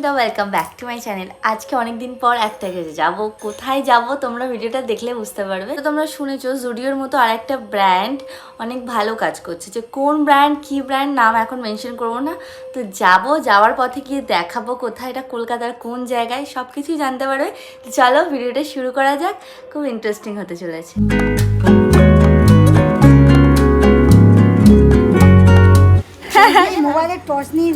Susmita welcome back to my channel আজকে অনেক দিন পর একটা গেছে। যাব কোথায় যাব তোমরা ভিডিওটা দেখলে বুঝতে পারবে। তো তোমরা শুনেছো, জুডিওর মতো আর একটা ব্র্যান্ড অনেক ভালো কাজ করছে। যে কোন ব্র্যান্ড কি ব্র্যান্ড নাম এখন মেনশন করব না। তো যাব, যাওয়ার পথে গিয়ে দেখাবো কোথায়, এটা কলকাতার কোন জায়গায় সব কিছুই জানতে পারবে। চলো ভিডিওটা শুরু করা যাক। খুব ইন্টারেস্টিং হতে চলেছে। মোবাইলের টর্চ নিয়ে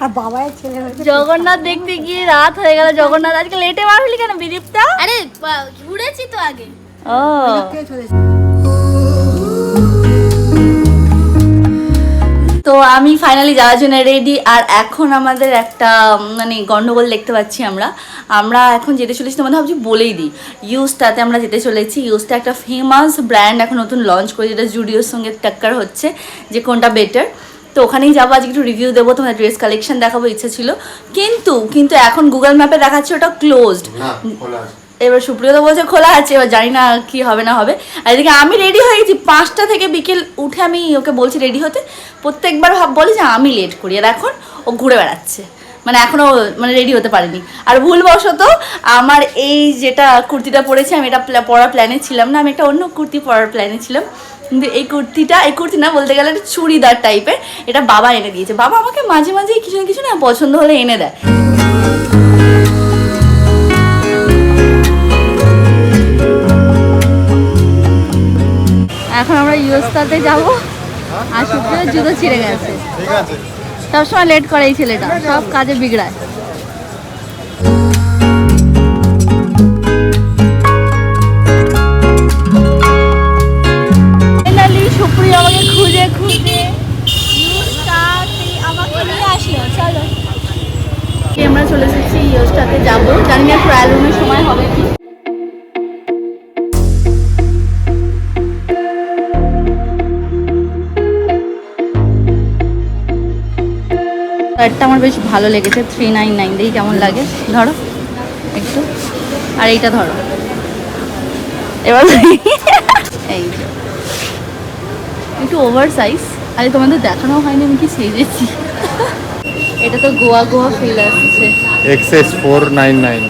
দেখি আর বাবার ছেলে হয়েছে জগন্নাথ দেখতে গিয়ে রাত হয়ে গেল। জগন্নাথ আজকে লেটে মারলি কেন বিদীপটা আরে ঘুরেছি তো আগে। ও। কে তো আমি ফাইনালি যাওয়ার জন্য রেডি আর এখন আমাদের একটা মানে গন্ডগোল দেখতে পাচ্ছি আমরা। আমরা এখন যেতে চলেছি তোমাদের ভাবছি বলেই দিই। ইউজটাতে আমরা যেতে চলেছি। ইউজটা একটা ফেমাস ব্র্যান্ড এখন নতুন লঞ্চ করে যেটা জুডিওর সঙ্গে টাক্কার হচ্ছে যে কোনটা বেটার তো ওখানেই যাব আজকে একটু রিভিউ দেবো তোমাদের ড্রেস কালেকশন দেখাবো ইচ্ছে ছিল। কিন্তু কিন্তু এখন গুগল ম্যাপে দেখাচ্ছে ওটা ক্লোজড এবার সুপ্রিয় তো বলছে খোলা আছে এবার জানি না কি হবে না হবে। আর এদিকে আমি রেডি হয়ে গেছি পাঁচটা থেকে বিকেল উঠে আমি ওকে বলছি রেডি হতে। প্রত্যেকবার ভাব বলি যে আমি লেট করি আর এখন ও ঘুরে বেড়াচ্ছে। মানে এখনও মানে রেডি হতে পারিনি। আর ভুলবশত আমার এই যেটা কুর্তিটা পরেছি আমি এটা পরার প্ল্যানে ছিলাম না আমি একটা অন্য কুর্তি পরার প্ল্যানে ছিলাম। কিন্তু এই কুর্তিটা এই কুর্তি না বলতে গেলে একটা চুড়িদার টাইপের এটা বাবা এনে দিয়েছে। বাবা আমাকে মাঝে মাঝে কিছু না কিছু না পছন্দ হলে এনে দেয়। এখন আমরা ইউএসটাতে যাব আর সুপ্রিয় জুতো ছিঁড়ে গেছে। ঠিক আছে। সবসময় লেট করে এই ছেলেটা সব কাজে বিগড়ায়। ইউএসটাতে যাব। জানি না ট্রায়াল রুমের সময় হবে কি। আমার বেশ ভালো লেগেছে থ্রি নাইন নাইন দিয়ে কেমন লাগে। ধরো, একটু। আর এইটা ধরো। এবার এই একটু ওভার সাইজ আরে, তোমাদের দেখানো হয়নি, আমি কি সেজেছি। এটা তো গোয়া গোয়া ফিল আসছে। এক্সএস ফোর নাইন নাইন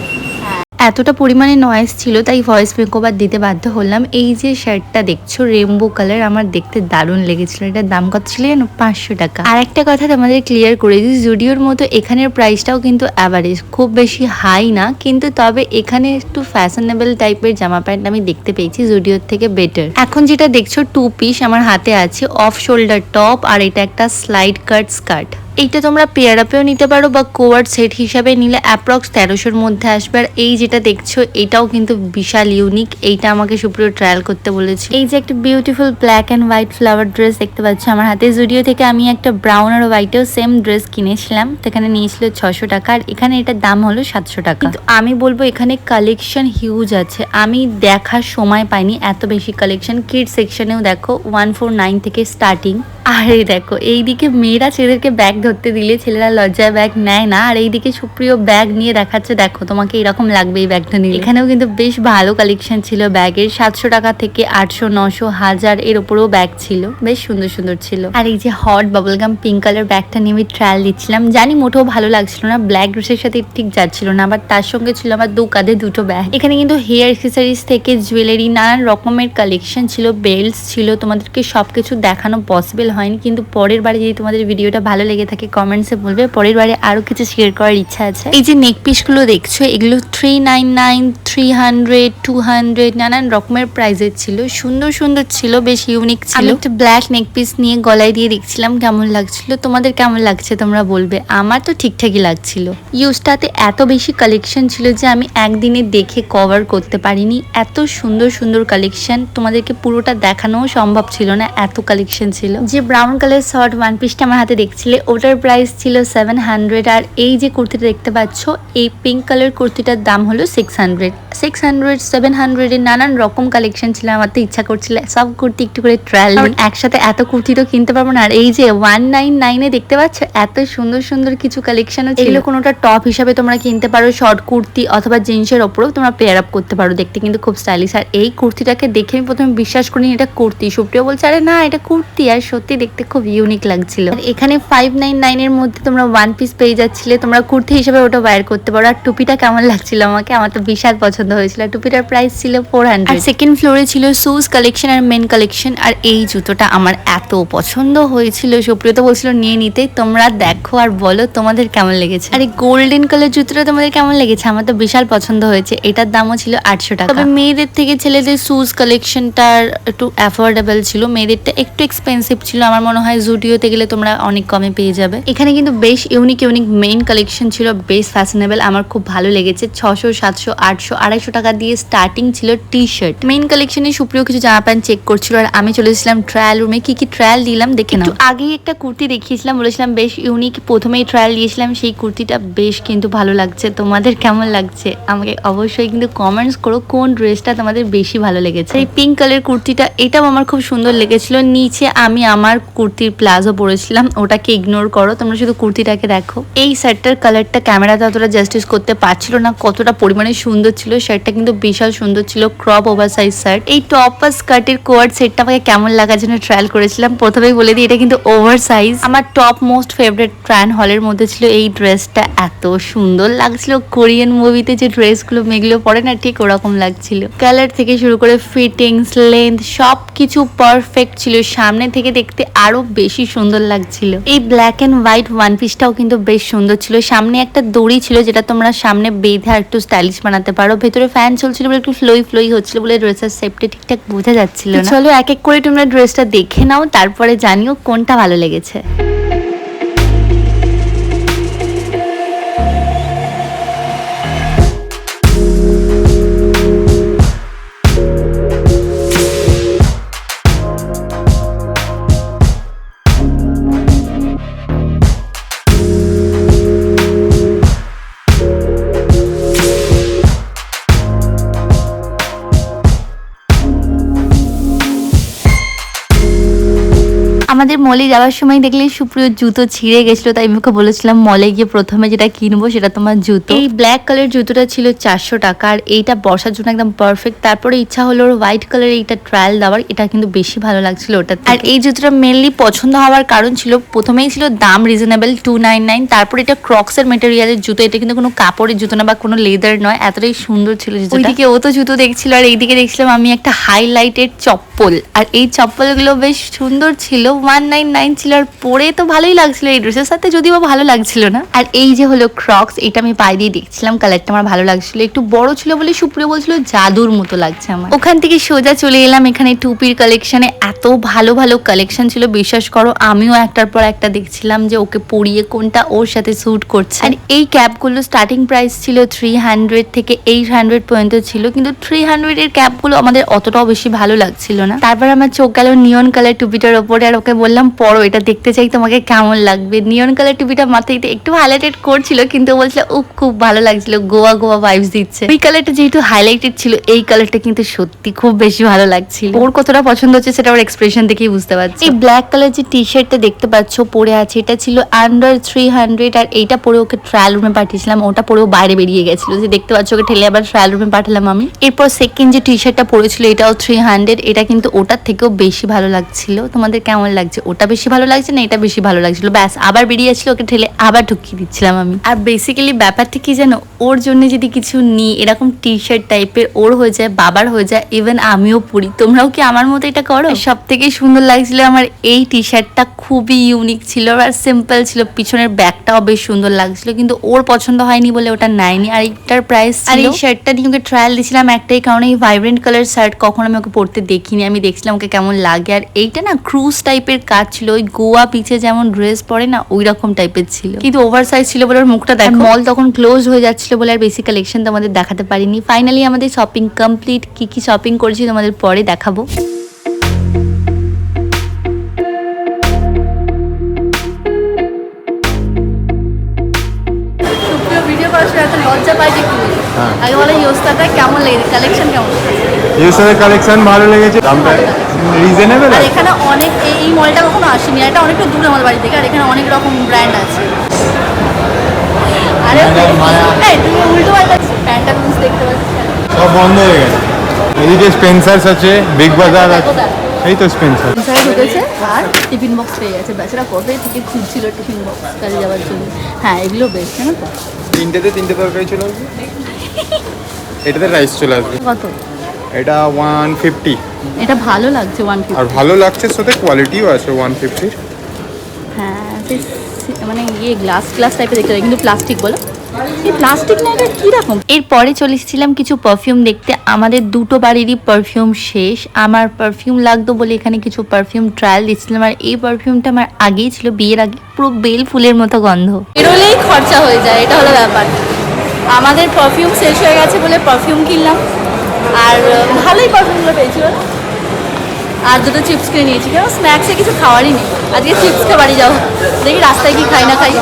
এতটা পরিমাণে নয়েস ছিল, তাই ভয়েস মেকওভার দিতে বাধ্য হলাম। এই যে শার্টটা দেখছ রেমবো কালার আমার দেখতে দারুণ লেগেছিল। এটার দাম কত ছিল জানো পাঁচশো টাকা। আর একটা কথা তোমাদের ক্লিয়ার করে দিই জুডিওর মতো এখানের প্রাইসটাও কিন্তু অ্যাভারেজ খুব বেশি হাই না, কিন্তু তবে এখানে একটু ফ্যাশনেবল টাইপের জামা প্যান্ট আমি দেখতে পেয়েছি জুডিওর থেকে বেটার এখন যেটা দেখছ টু পিস আমার হাতে আছে অফ শোল্ডার টপ আর এটা একটা স্লাইড কাট স্কার্ট এইটা তোমরা পেয়ার আপেও নিতে পারো বা কোয়ার সেট হিসাবে নিলে অ্যাপ্রক্স তেরোশোর মধ্যে আসবে। আর এই যেটা দেখছ, এটাও কিন্তু বিশাল ইউনিক এইটা আমাকে সুপ্রিয় ট্রায়াল করতে বলেছে। এই যে একটা beautiful black and white flower dress দেখতে পাচ্ছ, আমার হাতে জুডিও থেকে আমি একটা ব্রাউন আর হোয়াইটেও সেম ড্রেস কিনেছিলাম। সেখানে নিয়েছিল ছশো টাকা, আর এখানে এটার দাম হলো সাতশো টাকা। কিন্তু আমি বলব, এখানে কালেকশন হিউজ আছে। আমি দেখার সময় পাইনি, এত বেশি কালেকশন কিড সেকশনেও দেখো ওয়ান ফোর নাইন থেকে স্টার্টিং আর দেখো, এইদিকে মেয়েরা ছেলেদেরকে ব্যাগ ধরতে দিলে ছেলেরা লজ্জায় ব্যাগ নেয় না, আর এইদিকে সুপ্রিয় ব্যাগ নিয়ে দেখাচ্ছে, দেখো তোমাকে এরকম লাগবে এই ব্যাগটা নিয়ে এখানেও কিন্তু বেশ ভালো কালেকশন ছিল ব্যাগের সাতশো টাকা থেকে আটশো, নশো, হাজার এর উপরেও ব্যাগ ছিল, বেশ সুন্দর সুন্দর ছিল। আর এই যে হট বাবলগাম পিঙ্ক কালার ব্যাগটা নিয়ে আমি ট্রায়াল দিচ্ছিলাম, জানি মোটেও ভালো লাগছিল না ব্ল্যাক ড্রেসের সাথে ঠিক যাচ্ছিল না আবার তার সঙ্গে ছিল আমার দু কাঁধে দুটো ব্যাগ এখানে কিন্তু হেয়ার অ্যাক্সেসরিজ থেকে জুয়েলারি নানান রকমের কালেকশন ছিল বেল্টস ছিল, তোমাদেরকে সবকিছু দেখানো পসিবল হয়নি, কিন্তু পরের বারে যদি তোমাদের ভিডিওটা ভালো লেগে থাকে কমেন্টসে বলবে। পরের বারে আরও কিছু শেয়ার করার ইচ্ছা আছে। এই যে নেক পিসগুলো দেখছ, এগুলো three nine nine three hundred two hundred নানান রকমের প্রাইজের ছিল। সুন্দর সুন্দর ছিল, বেশ ইউনিক ছিল। একটা ব্ল্যাক নেক পিস নিয়ে গলায় দিয়ে দেখছিলাম, কেমন লাগছিল, তোমাদের কেমন লাগছে তোমরা বলবে। আমার তো ঠিকঠাকই লাগছিল। ইউজটাতে এত বেশি কালেকশন ছিল যে আমি একদিনে দেখে কভার করতে পারিনি। এত সুন্দর সুন্দর কালেকশন তোমাদেরকে পুরোটা দেখানোও সম্ভব ছিল না, এত কালেকশন ছিল। যে ব্রাউন কালার শর্ট ওয়ান পিসটা আমার হাতে দেখছিলে, ওটার প্রাইস ছিল সেভেন হান্ড্রেড আর এই যে কুর্তিটা দেখতে পাচ্ছ, এই পিঙ্ক কালার কুর্তিটার দাম হলো six hundred six hundred seven হান্ড্রেডের নানান রকম কালেকশন ছিল, আমার তো ইচ্ছা করছিল, সব কুর্তি একটু করে ট্রায়াল একসাথে এত কুর্তি তো কিনতে পারব না, আর এই যে ওয়ান নাইন নাইনে দেখতে পাচ্ছ, এত সুন্দর সুন্দর কিছু কালেকশন এগুলো কোনোটা টপ হিসাবে তোমরা কিনতে পারো শর্ট কুর্তি অথবা জিন্সের ওপরেও তোমরা পেয়ার আপ করতে পারো দেখতে, কিন্তু খুব স্টাইলিশ আর এই কুর্তিটাকে দেখে আমি প্রথমে বিশ্বাস করিনি, এটা কুর্তি। সুপ্রিয় বলছে, আরে না, এটা কুর্তি, আর সত্যি দেখতে খুব ইউনিক লাগছিল। এখানে ফাইভ নাইন নাইনের মধ্যে তোমরা ওয়ান পিস পেয়ে যাচ্ছিলে তোমরা কুর্তি হিসেবে ওটা বাইর করতে পারো। আর টুপিটা কেমন লাগছিল আমাকে? আমার তো বিশাল পছন্দ হয়েছিল। টুপিটার প্রাইস ছিল ফোর হান্ড্রেড আর সেকেন্ড ফ্লোরে ছিল শুজ কালেকশন আর মেন কালেকশন আর এই জুতোটা আমার এত পছন্দ হয়েছিল। সুপ্রিয় তো বলছিল নিয়ে নিতে। তোমরা দেখো আর বলো তোমাদের কেমন লেগেছে? আর এই গোল্ডেন কালার জুতোটা তোমাদের কেমন লেগেছে? আমার তো বিশাল পছন্দ হয়েছে। এটার দামও ছিল আটশো টাকা। তবে মেয়েদের থেকে ছেলেদের শুজ কালেকশনটার একটু অ্যাফোর্ডেবল ছিল। মেয়েদেরটা একটু এক্সপেন্সিভ ছিল। আমার মনে হয় জুডিওতে গেলে তোমরা অনেক কমে পেয়ে যাবে। এখানে কিন্তু বেশ ইউনিক ইউনিক মেইন কালেকশন ছিল, বেশ ফ্যাশনেবল আমার খুব ভালো লেগেছে। ছশো সাতশো, আটশো, আড়াইশো টাকা দিয়ে স্টার্টিং ছিল টি শার্ট মেইন কালেকশনে সুপ্রিয় কিছু জামা প্যান্ট চেক করছিল, আর আমি চলে এসেছিলাম ট্রায়াল রুমে কি কি ট্রায়াল দিলাম? দেখে নাও। আগেই একটা কুর্তি দেখিয়েছিলাম, বলেছিলাম বেশ ইউনিক প্রথমেই ট্রায়াল দিয়েছিলাম, সেই কুর্তিটা বেশ কিন্তু ভালো লাগছে। তোমাদের কেমন লাগছে? আমাকে অবশ্যই কিন্তু কমেন্টস করো, কোন ড্রেসটা তোমাদের বেশি ভালো লেগেছে? এই পিঙ্ক কালার কুর্তিটা, এটাও আমার খুব সুন্দর লেগেছিল। নিচে আমি আমার কুর্তির প্লাজো পরেছিলাম, ওটাকে ইগনোর করো, তোমরা শুধু কুর্তিটাকে দেখো। এই শার্টটার কালারটা ক্যামেরাতে অতটা জাস্টিস করতে পারছিল না, কতটা পরিমাণে সুন্দর ছিল, শার্টটা কিন্তু বিশাল সুন্দর ছিল ক্রপ ওভার সাইজ শার্ট। এই টপ আর স্কার্টের কোয়ার্ড সেটটা আমাকে কেমন লাগার জন্য ট্রায়াল করেছিলাম, প্রথমেই বলে দিই, এটা কিন্তু ওভার সাইজ আমার টপ মোস্ট ফেভারিট ট্রায়ান হলের মধ্যে ছিল এই ড্রেসটা এত সুন্দর লাগছিল। কোরিয়ান মুভিতে যে ড্রেসগুলো মেয়েগুলো পরে না, ঠিক ওরকম লাগছিল। কালার থেকে শুরু করে ফিটিংস লেন্থ সব কিছু পারফেক্ট ছিল। সামনে থেকে দেখতে আরও বেশি সুন্দর লাগছিল। এই ব্ল্যাক এন্ড হোয়াইট ওয়ান পিসটাও কিন্তু বেশ সুন্দর ছিল। সামনে একটা দড়ি ছিল যেটা তোমরা সামনে বেঁধে আর একটু স্টাইলিশ বানাতে পারো। ভেতরে ফ্যান চলছিল বলে একটু ফ্লোই ফ্লোই হচ্ছিল বলে ড্রেসের সেপটা ঠিকঠাক বোঝা যাচ্ছিল না। চলো এক এক করে তোমরা ড্রেসটা দেখে নাও তারপরে জানিও কোনটা ভালো লেগেছে। আমাদের মলে যাওয়ার সময় দেখলে সুপ্রিয় জুতো ছিঁড়ে গেছিল তাই ওকে বলেছিলাম মলে গিয়ে প্রথমে যেটা কিনবো সেটা তোমার জুতো। এই ব্ল্যাক কালার জুতোটা ছিল চারশো টাকা আর এইটা বসার জন্য একদম পারফেক্ট তারপরে ইচ্ছা হলো ওর হোয়াইট কালার এইটা ট্রায়াল দেওয়ার এটা কিন্তু বেশি ভালো লাগছিল ওটা আর এই জুতোটা মেনলি পছন্দ হওয়ার কারণ ছিল প্রথমেই ছিল দাম রিজনেবল টু নাইন নাইন তারপর এটা ক্রক্সের মেটেরিয়ালের জুতো এটা কিন্তু কোনো কাপড়ের জুতো না বা কোনো লেদার নয় এতটাই সুন্দর ছিল ওইদিকে ও তো জুতো দেখছিল আর এইদিকে দেখছিলাম আমি একটা হাইলাইটেড চপ্পল। আর এই চপ্পলগুলো বেশ সুন্দর ছিল ওয়ান নাইন নাইন ছিল আর পরে তো ভালোই লাগছিল এই ড্রেসের সাথে, যদিও ভালো লাগছিল না। আর এই যে হলো ক্রক্স এটা আমি পায়ে দিয়ে দেখছিলাম কালারটা আমার ভালো লাগছিল। একটু বড় ছিল বলে সুপ্রিয় বলছিল, জাদুর মতো লাগছে আমার। ওখান থেকে সোজা চলে এলাম এখানে টুপির কালেকশনে এত ভালো ভালো কালেকশন ছিল, বিশ্বাস করো, আমিও একটার পর একটা দেখছিলাম যে ওকে পরিয়ে কোনটা ওর সাথে স্যুট করছে। আর এই ক্যাপগুলো স্টার্টিং প্রাইস ছিল থ্রি হান্ড্রেড থেকে এইট হান্ড্রেড পর্যন্ত ছিল, কিন্তু থ্রি হান্ড্রেড এর ক্যাপগুলো আমাদের অতটাও বেশি ভালো লাগছিল না। তারপর আমার চোখ গেল নিয়ন কালার টুপিটার ওপরে, আর ওকে বললাম পরো এটা দেখতে চাই তোমাকে কেমন লাগবে? নিয়ন কালার টুপিটা মাথায় একটু হাইলাইটেড করছিল, কিন্তু বলছিল ও খুব ভালো লাগছিল, গোয়া গোয়া ভাইবস দিচ্ছে। ওই কালারটা যেহেতু হাইলাইটেড ছিল, এই কালারটা কিন্তু সত্যি খুব বেশি ভালো লাগছিল। ওর কতটা পছন্দ হচ্ছে সেটা ওর এক্সপ্রেশন দেখেই বুঝতে পারছি। এই ব্ল্যাক কালার যে টি শার্টটা দেখতে পাচ্ছ, পরে আছে, এটা ছিল আন্ডার থ্রি হান্ড্রেড আর এইটা পরে ওকে ট্রায়াল রুমে পাঠিয়েছিলাম, ওটা পরে ও বাইরে বেরিয়ে গেছিল। যে দেখতে পাচ্ছ, ওকে ঠেলে আবার ট্রায়াল রুমে পাঠালাম আমি। এরপর সেকেন্ড যে টি শার্টটা পরেছিল, এটাও থ্রি হান্ড্রেড এটা কিন্তু ওটার থেকেও বেশি ভালো লাগছিল। তোমাদের কেমন লাগছে? ওটা বেশি ভালো লাগছে না এটা বেশি ভালো লাগছিল। ব্যাস আবার বেরিয়েছিল ওকে ঠেলে আবার ঢুকিয়ে দিচ্ছিলাম আমি। আর বেসিক্যালি ব্যাপারটা কি জানো ওর জন্য যদি কিছু নিই এরকম টি শার্ট টাইপের ওর হয়ে যায় বাবার হয়ে যায় ইভেন আমিও পরি। তোমরাও কি আমার মতো এটা করো? সব থেকে সুন্দর লাগছিল আমার এই টি শার্টটা খুবই ইউনিক ছিল আর সিম্পল ছিল। পিছনের ব্যাগটাও বেশ সুন্দর লাগছিল কিন্তু ওর পছন্দ হয়নি বলে ওটা নেয়নি। আর এইটার প্রাইস আর এই শার্টটা নিয়ে ওকে ট্রায়াল দিয়েছিলাম একটাই কারণে এই ভাইব্রেন্ট কালার শার্ট কখনো আমি ওকে পরতে দেখিনি। আমি দেখছিলাম ওকে কেমন লাগে। আর এইটা না ক্রুজ টাইপের কাজ ছিল ওই গোয়া পিছে যেমন ড্রেস পরে না ওই রকম টাইপের ছিল। কিন্তু ওভার সাইজ ছিল বলে ওর মুখটা দেখ। মল তখন ক্লোজ হয়ে যাচ্ছিল বলে আর বেশি কালেকশন তোমাদের দেখাতে পারিনি। ফাইনালি আমাদের শপিং কমপ্লিট কি কি শপিং করেছি তোমাদের পরে দেখাবো। ভিডিও করার সময় এত লজ্জা পাই যে কি হ্যাঁ। আগে বলে অবস্থাটা কেমন লেগেছে? কালেকশন কেমন? ইউসের কালেকশন ভালো লেগেছে। দামটা রিজনেবল আর এখানে অনেক এই মলটা কখনো আসেনি। এটা অনেকটা দূরে আমার বাড়ি থেকে আর এখানে অনেক রকম ব্র্যান্ড আছে। আরে এই, তুমি উল্টো পাল্টাচ্ছি প্যান্টটা দেখতে পাচ্ছি? সব বন্ধ হয়ে গেছে। এদিকে স্পেন্সার্স আছে বিগ বাজার আছে। এই তো স্পেন্সার স্যার ঢুকেছে আর টিফিন বক্স পেয়ে গেছে। বেচারা কবে থেকে খুঁজছিল টিফিন বক্স কাজে যাওয়ার জন্য? হ্যাঁ এগুলো বেশ জানো তো। তিনটেতে তিনটে তরকারি চলে আসবে? এটাতে রাইস চলে আসবে। কত? এটা ওয়ান ফিফটি এটা ভালো লাগছে ওয়ান আর ফিফটি ভালো লাগছে সাথে কোয়ালিটিও আছে ওয়ান ফিফটির হ্যাঁ মানে ইয়ে গ্লাস গ্লাস টাইপের দেখতে কিন্তু প্লাস্টিক বলো? এই প্লাস্টিক না এটা কীরকম? এরপরে চলে এসেছিলাম কিছু পারফিউম দেখতে। আমাদের দুটো বাড়িরই পারফিউম শেষ। আমার পারফিউম লাগতো বলে এখানে কিছু পারফিউম ট্রায়াল দিচ্ছিলাম। আর এই পারফিউমটা আমার আগেই ছিল বিয়ের আগে। পুরো বেল ফুলের মতো গন্ধ। বেরোলেই খরচা হয়ে যায় এটা হলো ব্যাপার। আমাদের পারফিউম শেষ হয়ে গেছে বলে পারফিউম কিনলাম। আর ভালোই পারফিউমগুলো পেয়েছি বলো আর দুটো চিপস কিনে নিয়েছি কেন? স্ন্যাক্সে কিছু খাওয়ারই নেই। আজকে চিপস খেয়ে বাড়ি যাব? দেখি রাস্তায় কি খাই না খাই।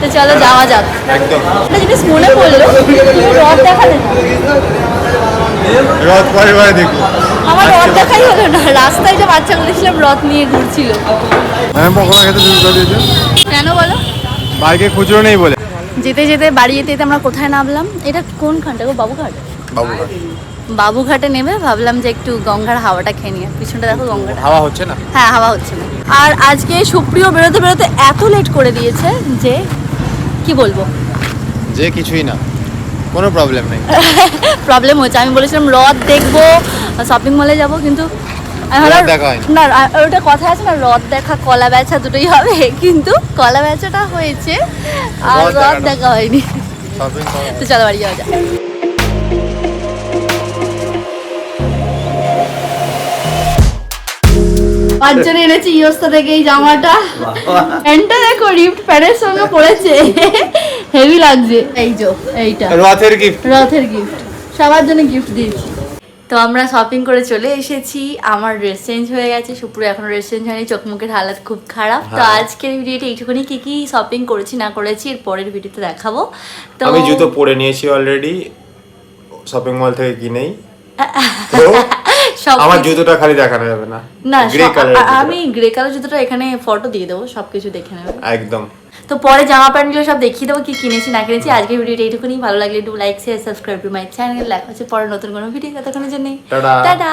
তো চলো যাওয়া যাক। একটা জিনিস মনে পড়ল রথ দেখালে আমার রথ দেখাই হলো না। রাস্তায় যে বাচ্চাগুলো দেখছিলাম রথ নিয়ে ঘুরছিল। দিয়েছি কেন বলো? বাইকে খুচরো নেই বলে। যেতে যেতে বাড়ি যেতে যেতে আমরা কোথায় নামলাম? এটা কোনখানটা গো? বাবুঘাট? বাবুঘাট। বাবুঘাটে নেমে ভাবলাম যে একটু গঙ্গার হাওয়াটা খেয়ে নিয়ে পিছনটা দেখো গঙ্গাটা। হাওয়া হচ্ছে না? হ্যাঁ হাওয়া হচ্ছে না। আর আজকে সুপ্রিয় বেরোতে বেরোতে এত লেট করে দিয়েছে যে কি বলব? যে কিছুই না কোনো প্রবলেম নেই। প্রবলেম হচ্ছে আমি বলেছিলাম রথ দেখব শপিং মলে যাব কিন্তু। না ওটা কথা আছে না রথ দেখা কলা বেচা দুটোই হবে কিন্তু কলা বেচাটা হয়েছে আর রথ দেখা হয়নি। তো চলো বাড়ি যাওয়া পাঁচজন এনেছি ইয়োস্তা থেকে এই জামাটা। প্যান্টটা দেখো রিফট প্যান্টের সঙ্গে পড়েছে। হেভি লাগছে। এই যে এইটা। রথের গিফট রথের গিফট সবার জন্য গিফট দিয়েছি। তো আমরা শপিং করে চলে এসেছি। আমার ড্রেস চেঞ্জ হয়ে গেছে। সুপুর এখনও ড্রেস চেঞ্জ হয়নি। চোখ মুখের হালাত খুব খারাপ। তো আজকের ভিডিওটা এইটুকুনি। কি কি শপিং করেছি না করেছি এর পরের ভিডিওতে দেখাবো। তো আমি জুতো পরে নিয়েছি অলরেডি শপিং মল থেকে কিনেই। তো আমার জুতোটা খালি দেখানো যাবে না। না গ্রে কালার আমি গ্রে কালার জুতোটা এখানে ফটো দিয়ে দেবো সবকিছু দেখে নেবে। একদম। তো পরে জামা প্যান্টগুলো সব দেখিয়ে দেবো কি কিনেছি না কিনেছি। আজকের ভিডিওটা এইটুকুনি। ভালো লাগলে একটু like share subscribe to my channel দেখা হচ্ছে পরে নতুন কোনো ভিডিও ততক্ষণের জন্য টাটা। টাটা।